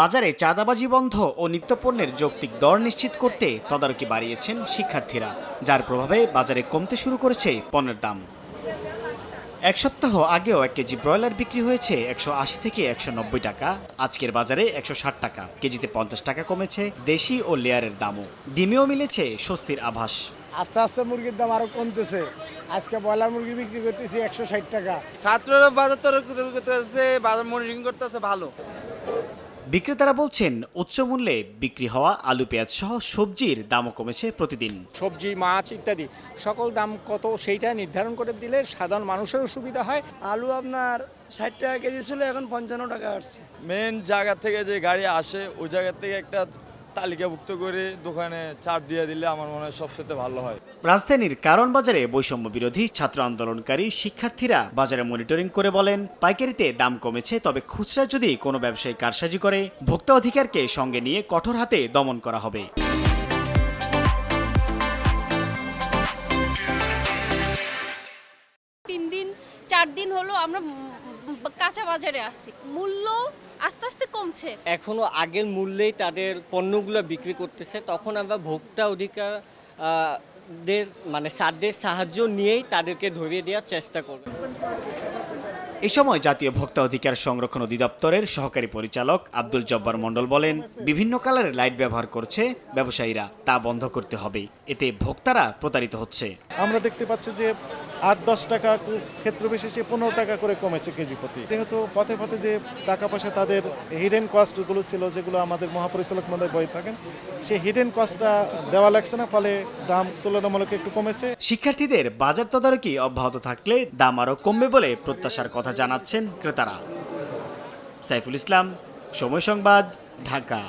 বাজারে চাঁদাবাজি বন্ধ ও নিত্যপণ্যের যৌক্তিক দর নিশ্চিত করতে তদারকি বাড়িয়েছেন শিক্ষার্থীরা, যার প্রভাবে বাজারে কমতে শুরু করেছে পণ্যের দাম। এক সপ্তাহ আগেও এক কেজি ব্রয়লার বিক্রি হয়েছে একশো আশি থেকে একশো নব্বই টাকা, আজকের বাজারে একশো ষাট টাকা, কেজিতে পঞ্চাশ টাকা কমেছে দেশি ও লেয়ারের দামও। ডিমেও মিলেছে স্বস্তির আভাস। আস্তে আস্তে মুরগির দাম আরও কমতেছে। আজকে ব্রয়লার মুরগি বিক্রি করতেছি একশো ষাট টাকা। ছাত্ররা বাজার তদারকি করতেছে বাজার মনিটরিং করতেছে ভালো। বিক্রেতারা বলছেন উচ্চ মূল্যে বিক্রি হওয়া আলু পেঁয়াজ সহ সবজির দামও কমেছে প্রতিদিন। সবজি মাছ ইত্যাদি সকল দাম কত সেইটা নির্ধারণ করে দিলে সাধারণ মানুষেরও সুবিধা হয়। আলু আপনার ষাট টাকা কেজি ছিল এখন পঞ্চান্ন টাকা আসছে। মেন জায়গা থেকে যে গাড়ি আসে ওই জায়গা থেকে একটা তালিকাভুক্ত করে দোকানে চার দিয়ে দিলে আমার মনে হয় সবচেয়ে ভালো হয়। রাজধানীর কারণ বাজারে বৈষম্য বিরোধী ছাত্র আন্দোলনকারী শিক্ষার্থীরা বাজারে মনিটরিং করে বলেন পাইকারিতে দাম কমেছে তবে খুচরা যদি কোনো ব্যবসায়ী কারসাজি করে ভোক্তা অধিকারকে সঙ্গে নিয়ে কঠোর হাতে দমন করা হবে। তিন দিন চার দিন হলো আমরা কাঁচা বাজারে আসছি মূল্য আস্তে আস্তে কমছে। এখনও আগের মূল্যেই তাদের পণ্যগুলো বিক্রি করতেছে। তখন আমরা ভোক্তা অধিকার দের মানে সাধ্যের সাহায্য নিয়েই তাদেরকে ধরিয়ে দেওয়ার চেষ্টা করবে। এ সময় জাতীয় ভোক্তা অধিকার সংরক্ষণ অধিদপ্তরের সহকারী পরিচালক আব্দুল জব্বার মণ্ডল বলেন বিভিন্ন কালারের লাইট ব্যবহার করছে ব্যবসায়ীরা। তা বন্ধ করতে হবে। এতে ভোক্তারা প্রতারিত হচ্ছে। আমরা দেখতে পাচ্ছি যে আট, দশ টাকা ক্ষেত্র বিশেষে পনেরো টাকা করে কমেছে কেজি প্রতি। যেহেতু পথে পথে যে টাকা পয়সা তাদের হিডেন কস্টগুলো ছিল, যেগুলো আমাদের মহাপরিচালক মধ্যে বই থাকেন সেই হিডেন কস্টটা দেওয়া লাগছে না, ফলে দাম তুলনামূলক একটু কমেছে। শিক্ষার্থীদের বাজার তদারকি অব্যাহত থাকলে দাম আরও কমবে বলে প্রত্যাশার কথা জানাচ্ছেন ক্রেতারা। সাইফুল ইসলাম, সময় সংবাদ, ঢাকা।